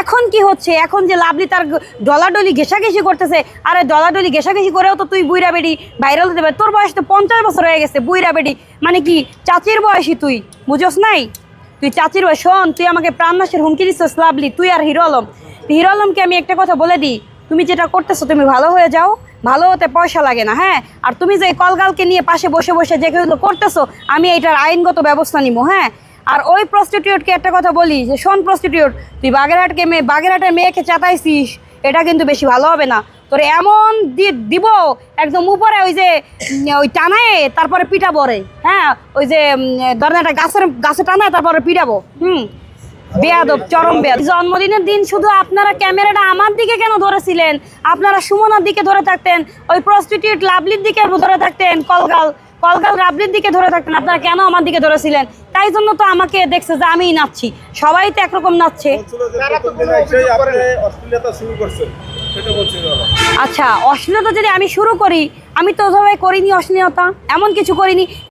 এখন কি হচ্ছে? এখন যে লাভলি তার ডলাডলি ঘেসাঘেসি করতেছে, আরে ডলাডলি ঘেসাঘেসি করেও তো তুই বুইরা বেডি ভাইরাল হতে পারে। তোর বয়স তো পঞ্চাশ বছর হয়ে গেছে, বুইরা বেডি। মানে কি, চাচির বয়সী তুই, বুঝোস নাই? তুই চাচির বয়স, শোন, তুই আমাকে প্রাণনাশের হুমকি দিচ্ছিস, লাভলি, তুই আর হিরো আলম। হিরো আলমকে আমি একটা কথা বলে দিই, তুমি যেটা করতেছো তুমি ভালো হয়ে যাও, ভালো হতে পয়সা লাগে না হ্যাঁ? আর তুমি যে কলগালকে নিয়ে পাশে বসে বসে যেগুলো করতেছো, আমি এটার আইনগত ব্যবস্থা নিব হ্যাঁ? আর ওই প্রস্টিটিউটকে একটা কথা বলি যে, শোন প্রস্টিটিউট তুই বাগেরহাটকে মেয়ে, বাগেরহাটের মেয়েকে চাতাইছিস, এটা কিন্তু বেশি ভালো হবে না। তোর এমন দিব একদম উপরে ওই যে ওই টানায়, তারপরে পিটাবো রে। হ্যাঁ ওই যে ধরেন একটা গাছের, গাছে টানায়, তারপরে পিটাবো। হুম, বেয়াদব, চরম বেয়াদব। জন্মদিনের দিন শুধু আপনারা ক্যামেরাটা আমার দিকে কেন ধরেছিলেন? আপনারা সুমনার দিকে ধরে থাকতেন, ওই প্রস্টিটিউট লাভলির দিকে ধরে থাকতেন, কলগাল। কলকাল রাবলির দিকে ধরে থাকতেন আপনারা কেন আমার দিকে ধরেছিলেন? তাই জন্য তো আমাকে দেখছে যে আমিই নাচছি। সবাই তো একরকম নাচছে। আচ্ছা অশ্লীলতা যদি আমি শুরু করি আমি তো ওভাবে করিনি অশ্লীলতা এমন কিছু করিনি।